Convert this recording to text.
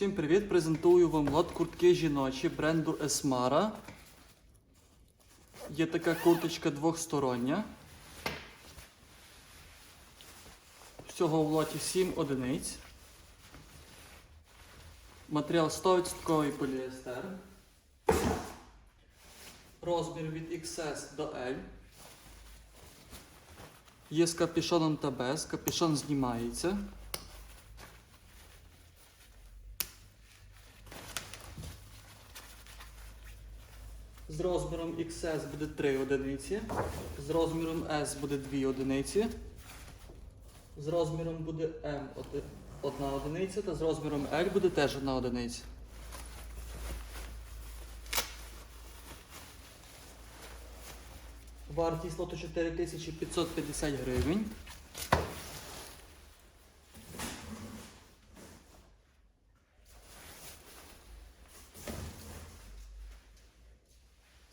Всім привіт! Презентую вам лот куртки жіночі бренду Esmara. Є така курточка двохстороння. Всього в лоті 7 одиниць. Матеріал 100% поліестер. Розмір від XS до L. Є з капюшоном та без. Капюшон знімається. З розміром XS буде 3 одиниці. З розміром S буде 2 одиниці. З розміром буде M 1 одиниця, та з розміром L буде теж 1 одиниця. Вартість лоту 4550 гривень.